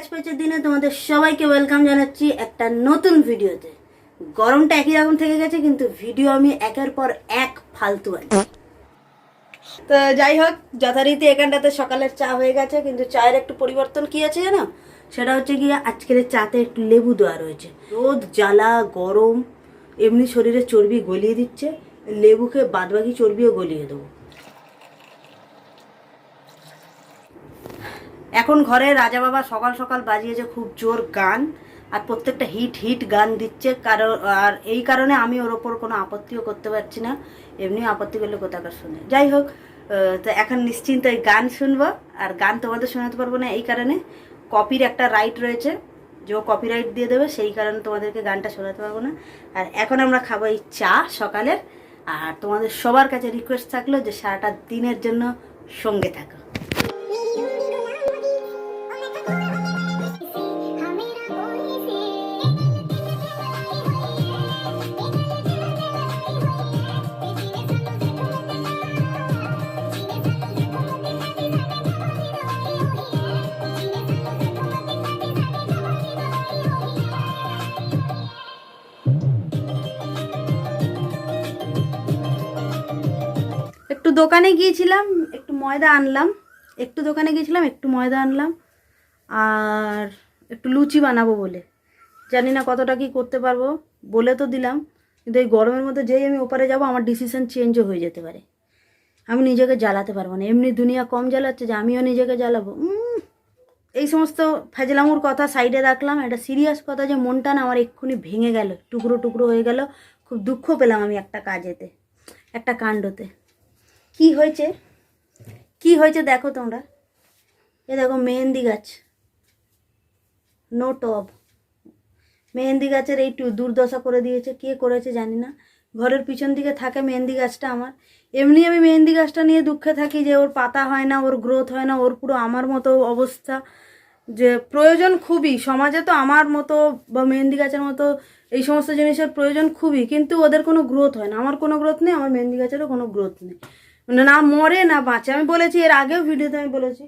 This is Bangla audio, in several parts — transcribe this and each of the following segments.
প্যাচ প্যাচের দিনে তোমাদের সবাইকে ওয়েলকাম জানাচ্ছি একটা নতুন ভিডিওতে গরমটা একই রকম থেকে গেছে, কিন্তু ভিডিও আমি একের পর এক ফালতু আছি তো যাই হোক, যথারীতি এখানটাতে সকালের চা হয়ে গেছে, কিন্তু চায়ের একটু পরিবর্তন কি আছে জানো? সেটা হচ্ছে গিয়ে আজকের চাতে একটু লেবু দেওয়া রয়েছে। রোদ, জ্বালা, গরম, এমনি শরীরে চর্বি গলিয়ে দিচ্ছে। লেবুকে বাদবাকি চর্বিও গলিয়ে দেবো। এখন ঘরে রাজা বাবা সকাল সকাল বাজিয়েছে খুব জোর গান, আর প্রত্যেকটা হিট হিট গান দিচ্ছে। কারণ আর এই কারণে আমি ওর ওপর কোনো আপত্তিও করতে পারছি না। এমনি আপত্তি করলে কোথাকার শুনে। যাই হোক তো এখন নিশ্চিন্ত এই গান শুনব, আর গান তোমাদের শোনাতে পারব না এই কারণে। কপির একটা রাইট রয়েছে, যে ও কপিরাইট দিয়ে দেবে, সেই কারণে তোমাদেরকে গানটা শোনাতে পারব না। আর এখন আমরা খাব এই চা সকালের, আর তোমাদের সবার কাছে রিকোয়েস্ট থাকল যে সারাটা দিনের জন্য সঙ্গে থাকো। একটু দোকানে গিয়েছিলাম, একটু ময়দা আনলাম। একটু দোকানে গিয়েছিলাম, একটু ময়দা আনলাম। আর একটু লুচি বানাবো বলে। জানি না কতটা কি করতে পারব বলে তো দিলাম। কিন্তু এই গরমের মধ্যে যেই আমি ওপারে যাব, আমার ডিসিশন চেঞ্জও হয়ে যেতে পারে। আমি নিজেকে জ্বালাতে পারব না। এমনি দুনিয়া কম জ্বালাচ্ছে যে আমিও নিজেকে জ্বালাবো। এই সমস্ত ফেজলামুর কথা সাইডে রাখলাম। একটা সিরিয়াস কথা যে মনটা না আমার এক্ষুনি ভেঙে গেল, টুকরো টুকরো হয়ে গেল। খুব দুঃখ পেলাম আমি একটা কাজেতে, একটা কাণ্ডতে। কি হয়েছে? কি হয়েছে দেখো তোমরা। এ দেখো মেহেন্দি গাছ। নো টব মেহেন্দি গাছের এই দুর্দশা করে দিয়েছে। কে করেছে জানি না। ঘরের পিছন দিকে থাকে মেহেন্দি গাছটা আমার। এমনি আমি মেহেন্দি গাছটা নিয়ে দুঃখে থাকি যে ওর পাতা হয় না, ওর গ্রোথ হয় না, ওর পুরো আমার মতো অবস্থা। যে প্রয়োজন খুবই। সমাজে তো আমার মতো বা মেহেন্দি গাছের মতো এই সমস্ত জিনিসের প্রয়োজন খুবই। কিন্তু ওদের কোনো গ্রোথ হয় না। আমার কোনো গ্রোথ নেই, আমার মেহেন্দি গাছেরও কোনো গ্রোথ নেই। না মরে না বাঁচে। আমি বলেছি, এর আগেও ভিডিওতে আমি বলেছি।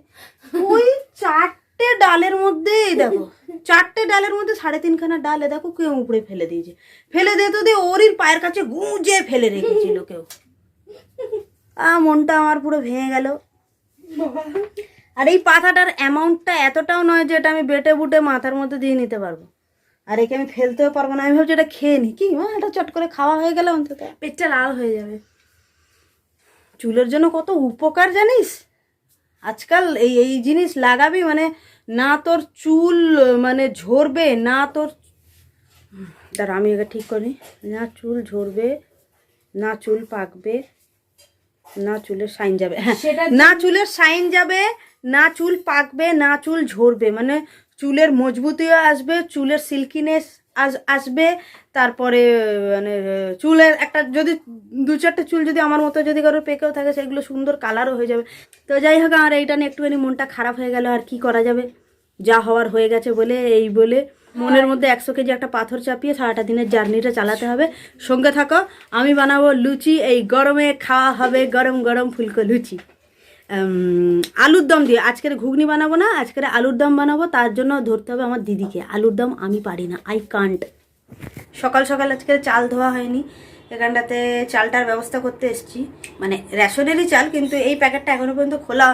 ওই চারটে ডালের মধ্যে দেখো, চারটে ডালের মধ্যে সাড়ে তিনখানা ডালে দেখো, কেউ উপরে ফেলে দিয়েছে। ফেলে দিয়ে তো দিয়ে ওরই পায়ের কাছে গুঁজে ফেলে রেখেছিল কেউ। আ, মনটা আমার পুরো ভেঙে গেল। আর এই পাতাটার অ্যামাউন্টটা এতটাও নয় যে এটা আমি বেটে বুটে মাথার মধ্যে দিয়ে নিতে পারব। আর একে আমি ফেলতেও পারব না, আমি ভাবছি এটা খেয়ে নি। কি, মা, এটা চট করে খাওয়া হয়ে গেলে অন্তত। পেটটা লাল হয়ে যাবে। চুলের জন্য কত উপকার জানিস? আজকাল এই এই জিনিস লাগাবি মানে না তোর চুল মানে ঝরবে না তোর দাঁড়া আমি একে ঠিক করি না চুল ঝরবে না চুল পাকবে না চুলের সাইন যাবে। হ্যাঁ না চুলের সাইন যাবে না চুল পাকবে না চুল ঝরবে। মানে চুলের মজবুতিও আসবে চুলের সিল্কিনেস আস, আসবে, তারপরে মানে চুলের একটা যদি, দু চারটে চুল যদি আমার মতো যদি কারোর পেকেও থাকে, সেগুলো সুন্দর কালারও হয়ে যাবে। তো যাই হোক আমার এইটা নিয়ে একটুখানি মনটা খারাপ হয়ে গেল, আর কি করা যাবে? যা হওয়ার হয়ে গেছে বলে, এই বলে। মনের মধ্যে একশো কেজি একটা পাথর চাপিয়ে সারাটা দিনের জার্নিটা চালাতে হবে। সঙ্গে থাকো, আমি বানাবো লুচি, এই গরমে খাওয়া হবে গরম গরম ফুলকো লুচি। আলুর দম দিয়ে। আজকের ঘুগনি বানাবো না, আজকের আলুর দম বানাবো, তার জন্য ধরতে হবে আমার দিদিকে। আলুর দম আমি পারি না আই কান্ট সকাল সকাল আজকে চাল ধোয়া হয়নি এখানটাতে চালটার ব্যবস্থা করতে এসেছি। মানে রেশনেরই চাল, কিন্তু এই প্যাকেটটা এখনও পর্যন্ত খোলা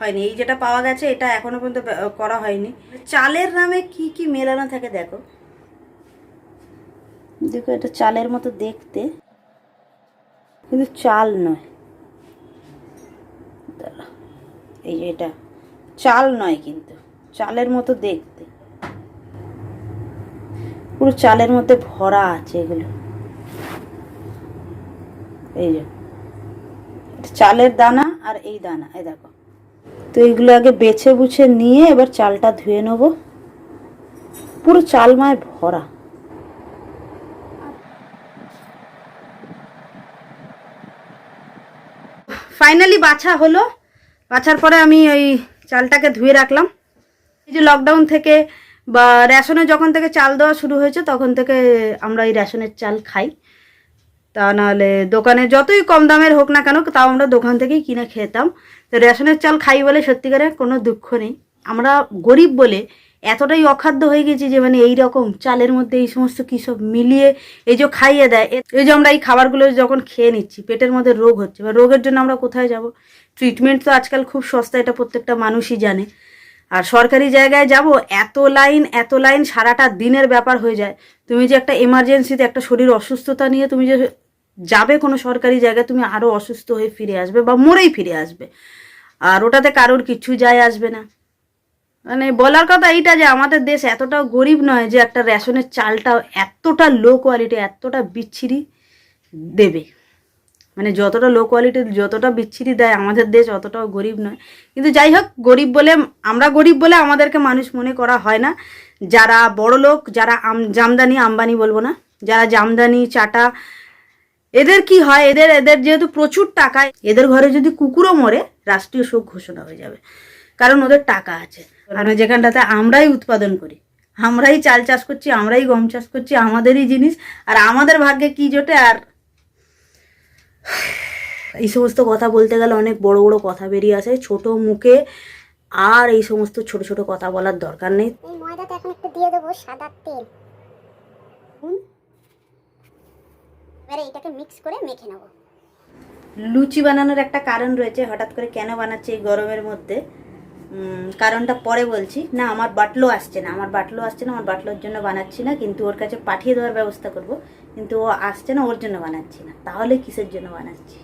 হয়নি। এই যেটা পাওয়া গেছে, এটা এখনও পর্যন্ত করা হয়নি। চালের নামে কি কি মেলানো থাকে দেখো। দেখো এটা চালের মতো দেখতে। কিন্তু চাল নয় দাঁড়া। এই যে এটা, চাল নয় কিন্তু, চালের মতো দেখতে। পুরো চালের মধ্যে ভরা আছে এগুলো। এই যে চালের দানা আর এই দানা, এই দেখো। তো এইগুলো আগে বেছে বুছে নিয়ে এবার চালটা ধুয়ে নেব। পুরো চালমায় ভরা। ফাইনালি বাছা হলো। বাছার পরে আমি ওই চালটাকে ধুয়ে রাখলাম। এই যে লকডাউন থেকে বা রেশনে যখন থেকে চাল দেওয়া শুরু হয়েছে, তখন থেকে আমরা এই রেশনের চাল খাই। তা নাহলে দোকানে যতই কম দামের হোক না কেন, তাও আমরা দোকান থেকেই কিনে খেতাম। তো রেশনের চাল খাই বলে সত্যিকারে কোনো দুঃখ নেই। আমরা গরিব বলে এতটাই অখাদ্য হয়ে গেছি যে মানে এই রকম চালের মধ্যে এই সমস্ত কী সব মিলিয়ে এই যে খাইয়ে দেয় এই যে আমরা এই খাবারগুলো যখন খেয়ে নিচ্ছি, পেটের মধ্যে রোগ হচ্ছে। বা রোগের জন্য আমরা কোথায় যাব? ট্রিটমেন্ট তো আজকাল খুব সস্তা, এটা প্রত্যেকটা মানুষই জানে। আর সরকারি জায়গায় যাব, এত লাইন এত লাইন সারাটা দিনের ব্যাপার হয়ে যায়। তুমি যে একটা এমার্জেন্সিতে একটা শরীর অসুস্থতা নিয়ে তুমি যে যাবে কোনো সরকারি জায়গায়, তুমি আরও অসুস্থ হয়ে ফিরে আসবে বা মরেই ফিরে আসবে। আর ওটাতে কারোর কিছু যায় আসবে না। মানে বলার কথা এইটা যে আমাদের দেশ এতটাও গরিব নয় যে একটা রেশনের চালটা এতটা লো কোয়ালিটি এতটা বিচ্ছিরি দেবে। মানে যতটা লো কোয়ালিটি যতটা বিচ্ছিরি দেয় আমাদের দেশ অতটাও গরিব নয়। কিন্তু যাই হোক, গরিব বলে, আমরা গরিব বলে আমাদেরকে মানুষ মনে করা হয় না। যারা বড় লোক, যারা আম, জামদানি, আম্বানি বলব না, যারা জামদানি, চাটা, এদের কি হয়? এদের এদের যেহেতু প্রচুর টাকা, এদের ঘরে যদি কুকুরও মরে, রাষ্ট্রীয় শোক ঘোষণা হয়ে যাবে। কারণ ওদের টাকা আছে। আর যেখানটাতে আমরাই উৎপাদন করি। আমরাই চাল চাষ করছি আমরাই গম চাষ করছি আমাদেরই জিনিস আর আমাদের ভাগ্যে কি জোটে আর এই সমস্ত কথা বলতে গেলে অনেক বড় বড় কথা বেরিয়ে আসে। ছোট মুখে আর এই সমস্ত ছোট ছোট কথা বলার দরকার নেই। এই ময়দাটা এখন একটু দিয়ে দেবো সাদা তেল। এবারে এটাকে মিক্স করে মেখে নেব। লুচি বানানোর একটা কারণ রয়েছে হঠাৎ করে কেন বানাচ্ছে এই গরমের মধ্যে? কারণটা পরে বলছি। না আমার বাটলো আসছে না। আমার বাটলো আসছে না আমার বাটলোর জন্য বানাচ্ছি না কিন্তু ওর কাছে পাঠিয়ে দেওয়ার ব্যবস্থা করব। কিন্তু ও আসছে না ওর জন্য বানাচ্ছি না। তাহলে কিসের জন্য বানাচ্ছি?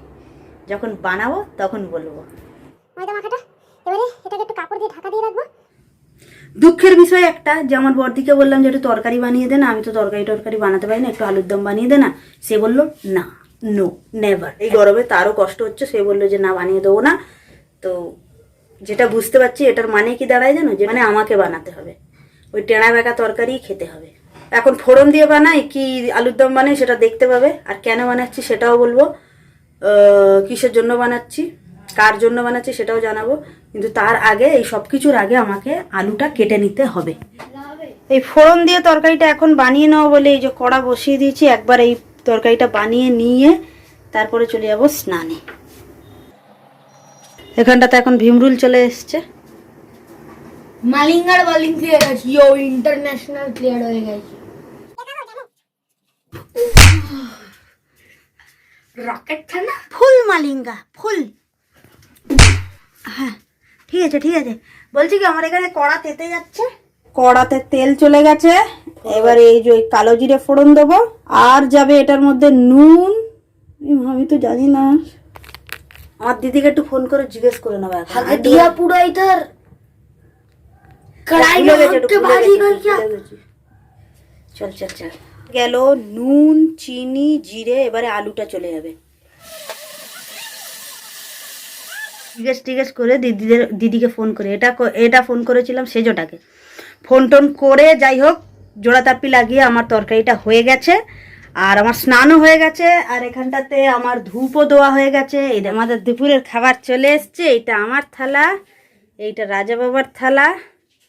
যখন বানাবো তখন বলব। ময়দা মাখাটা? এবারে এটাকে একটু কাপড় দিয়ে ঢাকা দিয়ে রাখব। দুঃখের বিষয় একটা যে আমার বর্দিকে বললাম যে একটু তরকারি বানিয়ে দে না আমি তো তরকারি টরকারি বানাতে পারি না একটু আলুর দম বানিয়ে দে না। সে বলল না নো নেভার এই গরমে তারও কষ্ট হচ্ছে সে বলল যে না বানিয়ে দেবো না। তো যেটা বুঝতে পারছি, এটার মানে কি দাঁড়ায় জানো? যে মানে আমাকে বানাতে হবে। ওই টেনা বেঁকা তরকারি খেতে হবে। এখন ফোড়ন দিয়ে বানাই, কি আলুর দম বানাই সেটা দেখতে পাবে। আর কেন বানাচ্ছি সেটাও বলব। কিসের জন্য বানাচ্ছি, কার জন্য বানাচ্ছি সেটাও জানাব। কিন্তু তার আগে, এই সব কিছুর আগে আমাকে আলুটা কেটে নিতে হবে। এই ফোড়ন দিয়ে তরকারিটা এখন বানিয়ে নেওয়া বলে এই যে কড়া বসিয়ে দিয়েছি, একবার এই তরকারিটা বানিয়ে নিয়ে তারপরে চলে যাব স্নানে। এখানটাতে এখন ভীমরুল চলে এসছে। মালিঙ্গার বলিং হয়ে গেছে ইয়ো ইন্টারন্যাশনাল প্লেয়ার হয়ে গেছে। রকেট খেলা ফুল মালিঙ্গা ফুল। হ্যাঁ ঠিক আছে ঠিক আছে। বলছি কি আমার এখানে কড়া তেতে যাচ্ছে। কড়াতে তেল চলে গেছে। এবার এই যে কালো জিরে ফোড়ন দেবো। আর যাবে এটার মধ্যে নুন। আমি তো জানি না। আমার দিদিকে একটু ফোন করে জিজ্ঞেস করে নেব দিয়া চল চল চল। গেল নুন চিনি জিরে এবারে আলুটা চলে যাবে। জিজ্ঞেস টিজ্ঞেস করে দিদিদের দিদিকে ফোন করে। এটা এটা ফোন করেছিলাম সেজোটাকে। ফোন টোন করে যাই হোক জোড়া তাপি লাগিয়ে আমার তরকারিটা হয়ে গেছে। আর আমার স্নানও হয়ে গেছে, আর এখানটাতে আমার ধূপও দেওয়া হয়ে গেছে। যে আমাদের দুপুরের খাবার চলে এসছে, এইটা আমার থালা, এইটা রাজা বাবার থালা।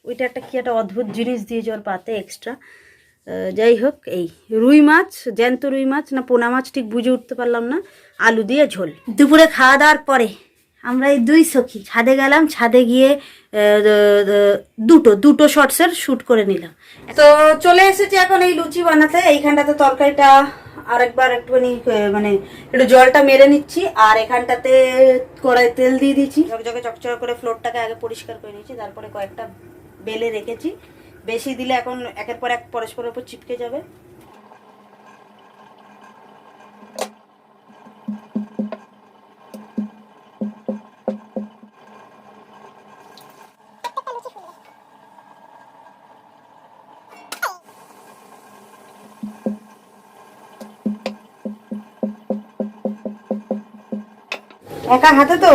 ওইটা একটা কি একটা অদ্ভুত জিনিস দিয়েছে ওর পাতে এক্সট্রা যাই হোক, এই রুই মাছ, জ্যান্ত রুই মাছ, না পোনা মাছ ঠিক বুঝে উঠতে পারলাম না, আলু দিয়ে ঝোল। দুপুরে খাওয়া দাওয়ার পরে আমরা এই দুই সখী, ছাদে গেলাম, ছাদে গিয়ে দুটো দুটো শর্টসের শ্যুট করে নিলাম। তো চলে এসেছি এখন এই লুচি বানাতে, এইখানটাতে তরকারিটা আরেকবার একটুখানি মানে একটু জলটা মেরে নিচ্ছি, আর এখানটাতে কড়াই তেল দিয়ে দিচ্ছি ঝকঝকে, চকচক করে ফ্লোরটাকে আগে পরিষ্কার করে নিয়েছি, তারপরে কয়েকটা বেলে রেখেছি। বেশি দিলে এখন একের পর এক পরস্পরের উপর চিপকে যাবে। একা হাতে তো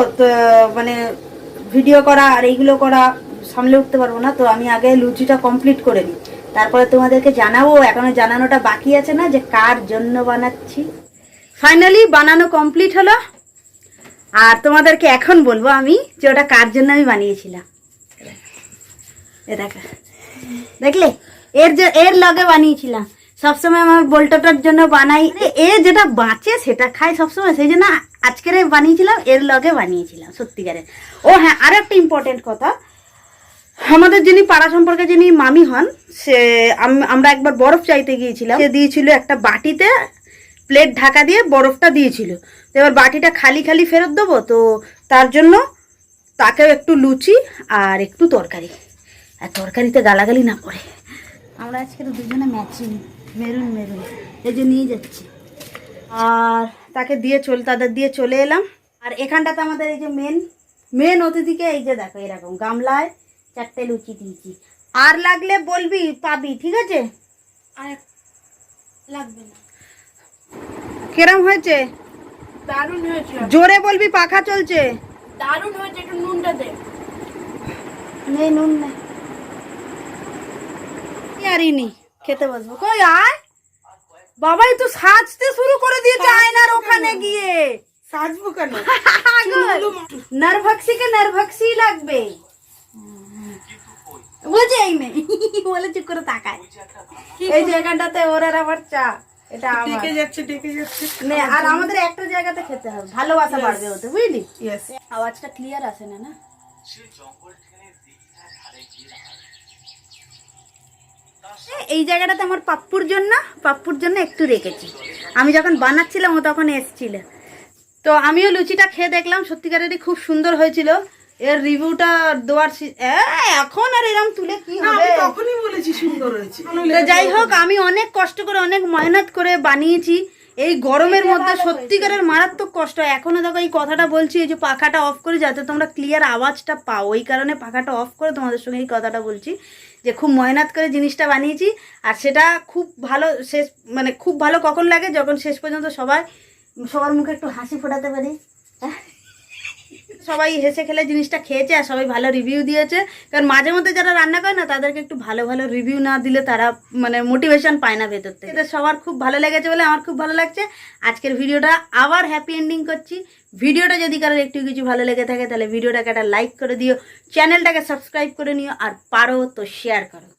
মানে ভিডিও করা আর এইগুলো করা সামলে উঠতে পারব না, তো আমি আগে লুচিটা কমপ্লিট করে নিই। তারপরে তোমাদেরকে জানাব, এখনও জানানোটা বাকি আছে না, যে কার জন্য বানাচ্ছি। ফাইনালি বানানো কমপ্লিট হলো। আর তোমাদেরকে এখন বলব আমি যে ওটা কার জন্য আমি বানিয়েছিলাম। দেখলে? এর যে, এর লগে বানিয়েছিলাম। সবসময় আমার বোল্টটার জন্য বানাই। এ যেটা বাঁচে সেটা খায় সবসময়, সেই জন্য আজকের বানিয়েছিলাম, এর লগে বানিয়েছিলাম সত্যিকারের ও হ্যাঁ আর একটা ইম্পর্টেন্ট কথা। আমাদের যিনি পাড়া সম্পর্কে যিনি মামি হন, সে, আম- আমরা একবার বরফ চাইতে গিয়েছিলাম। সে দিয়েছিল একটা বাটিতে প্লেট ঢাকা দিয়ে বরফটা দিয়েছিল। তো এবার বাটিটা খালি খালি ফেরত দেবো, তো তার জন্য তাকেও একটু লুচি আর একটু তরকারি। আর তরকারিতে গালাগালি না পড়ে আমরা আজকে দুজনে ম্যাচিং মেরুন মেরুন। এই যে নিয়ে যাচ্ছি। আর তাকে দিয়ে চল তাদের দিয়ে চলে এলাম। আর এখানটাতে আমাদের এই যে মেন মেন অতিথিকে এই যে দেখো এরকম গামলায় চারটে লুচি দিয়েছি। আর লাগলে বলবি পাবি ঠিক আছে? আর লাগবে না। কিরম হয়েছে? দারুণ হয়েছে। জোরে বলবি পাখা চলছে। দারুণ হয়েছে একটু নুনটা দে। নেই নুন নেই আরিনি খেতে বসবো। কই আয়? বাবাই তো সাজতে শুরু করে দিয়েছে আয়নার ওখানে গিয়ে। সাজবো কেন? নার্ভাক্সিকে নার্ভাক্সি লাগবে। বুঝে এই মেয়ে বলে চুপ করে তাকায়। এই জায়গাটাতে ওর আর আমার চা এটা ডেকে যাচ্ছে ডেকে যাচ্ছে। নে, আর আমাদের একটা জায়গাতে খেতে হবে ভালোবাসা বাড়বে ওতে বুঝলি? আওয়াজটা ক্লিয়ার আসে না না? এই জায়গাটাতে আমার পাপ্পুর জন্য পাপ্পুর জন্য একটু রেখেছি। আমি যখন বানাচ্ছিলাম ও তখন এসছিল। তো আমিও লুচিটা খেয়ে দেখলাম সত্যিকারেরই খুব সুন্দর হয়েছিল। এর রিভিউটা দেওয়ার এখন আর এরম তুলে কি হবে? তখনই বলেছি সুন্দর হয়েছে। তো যাই হোক আমি অনেক কষ্ট করে অনেক মেহনত করে বানিয়েছি। এই গরমের মধ্যে সত্যিকারের মারাত্মক কষ্ট। হয়। এখনও দেখো এই কথাটা বলছি এই যে পাখাটা অফ করে যাতে তোমরা ক্লিয়ার আওয়াজটা পাও। ওই কারণে পাখাটা অফ করে তোমাদের সঙ্গে এই কথাটা বলছি। যে খুব মেহনত করে জিনিসটা বানিয়েছি, আর সেটা খুব ভালো শেষ মানে খুব ভালো কখন লাগে যখন শেষ পর্যন্ত সবাই, সবার মুখে একটু হাসি ফোটাতে পারি? সবাই হেসে খেলে জিনিসটা খেয়েছে আর সবাই ভালো রিভিউ দিয়েছে। কারণ মাঝে মধ্যে যারা রান্না করে না, তাদেরকে একটু ভালো ভালো রিভিউ না দিলে তারা মানে মোটিভেশন পায় না ভেতর থেকে। সবার খুব ভালো লেগেছে বলে আমার খুব ভালো লাগছে। আজকের ভিডিওটা আবার হ্যাপি এন্ডিং করছি। ভিডিওটা যদি কারোর একটু কিছু ভালো লেগে থাকে, তাহলে ভিডিওটাকে একটা লাইক করে দিও। চ্যানেলটাকে সাবস্ক্রাইব করে নিও আর পারো তো শেয়ার করো।